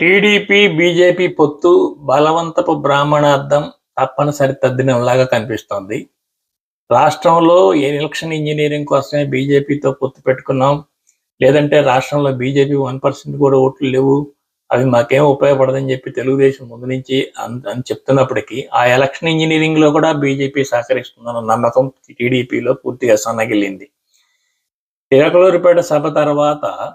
TDP BJP పొత్తు బలవంతపు బ్రాహ్మణార్థం తప్పనిసరి తద్దినంలాగా కనిపిస్తోంది. రాష్ట్రంలో ఏ ఎలక్షన్ ఇంజనీరింగ్ కోసమే బీజేపీతో పొత్తు పెట్టుకున్నాం? లేదంటే రాష్ట్రంలో బీజేపీ వన్ పర్సెంట్ కూడా ఓట్లు లేవు? అవి మాకేం ఉపయోగపడదని చెప్పి తెలుగుదేశం ముందు నుంచి అన్- అని చెప్తున్నప్పటికీ ఆ ఎలక్షన్ ఇంజనీరింగ్లో కూడా బీజేపీ సహకరిస్తుందన్న నమ్మకం టీడీపీలో పూర్తిగా సన్నగిల్లింది. తిరకలూరుపేట సభ తర్వాత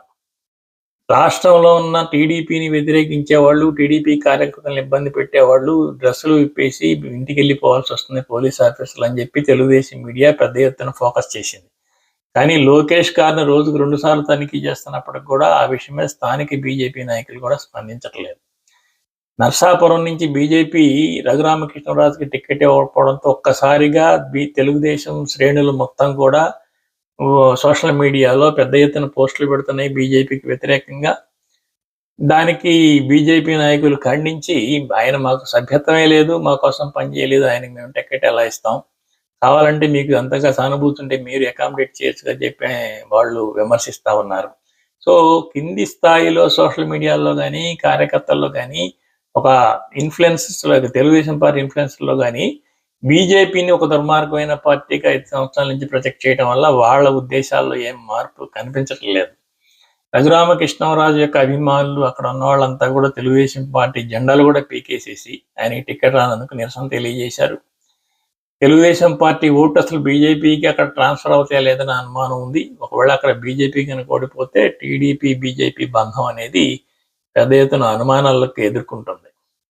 రాష్ట్రంలో ఉన్న టీడీపీని వ్యతిరేకించే వాళ్ళు టీడీపీ కార్యకర్తలను ఇబ్బంది పెట్టేవాళ్ళు డ్రెస్సులు విప్పేసి ఇంటికి వెళ్ళిపోవాల్సి వస్తుంది పోలీస్ ఆఫీసర్లు అని చెప్పి తెలుగుదేశం మీడియా పెద్ద ఎత్తున ఫోకస్ చేసింది. కానీ లోకేష్ గారిని రోజుకు రెండుసార్లు తనిఖీ చేస్తున్నప్పటికి కూడా ఆ విషయమే స్థానిక బీజేపీ నాయకులు కూడా స్పందించట్లేదు. నర్సాపురం నుంచి బీజేపీ రఘురామకృష్ణరాజుకి టికెట్ ఇవ్వకపోవడంతో ఒక్కసారిగా బీ తెలుగుదేశం శ్రేణులు మొత్తం కూడా సోషల్ మీడియాలో పెద్ద ఎత్తున పోస్టులు పెడుతున్నాయి బీజేపీకి వ్యతిరేకంగా. దానికి బీజేపీ నాయకులు ఖండించి ఆయన మాకు సభ్యత్వమే లేదు మా కోసం పనిచేయలేదు ఆయనకి మేము టికెట్ ఎలా ఇస్తాం? కావాలంటే మీకు అంతగా సానుభూతి ఉంటే మీరు అకామిడేట్ చేయొచ్చుగా చెప్పి వాళ్ళు విమర్శిస్తా ఉన్నారు. సో కింది స్థాయిలో సోషల్ మీడియాలో కానీ కార్యకర్తల్లో కానీ ఒక ఇన్ఫ్లుయెన్సెస్లో తెలుగుదేశం పార్టీ ఇన్ఫ్లుయెన్సర్లో కానీ బీజేపీని ఒక దుర్మార్గమైన పార్టీగా ఐదు సంవత్సరాల నుంచి ప్రొజెక్ట్ చేయడం వల్ల వాళ్ళ ఉద్దేశాల్లో ఏం మార్పు కనిపించట్లేదు రఘురామకృష్ణరాజు యొక్క అభిమానులు అక్కడ ఉన్న వాళ్ళంతా కూడా తెలుగుదేశం పార్టీ జెండాలు కూడా పీకేసేసి ఆయనకి టికెట్ రానందుకు నిరసన తెలియజేశారు. తెలుగుదేశం పార్టీ ఓటు అసలు బీజేపీకి అక్కడ ట్రాన్స్ఫర్ అవుతాయా లేదని అనుమానం ఉంది. ఒకవేళ అక్కడ బీజేపీ కనుక ఓడిపోతే టీడీపీ బీజేపీ బంధం అనేది పెద్ద ఎత్తున అనుమానాలకు ఎదుర్కొంటుంది.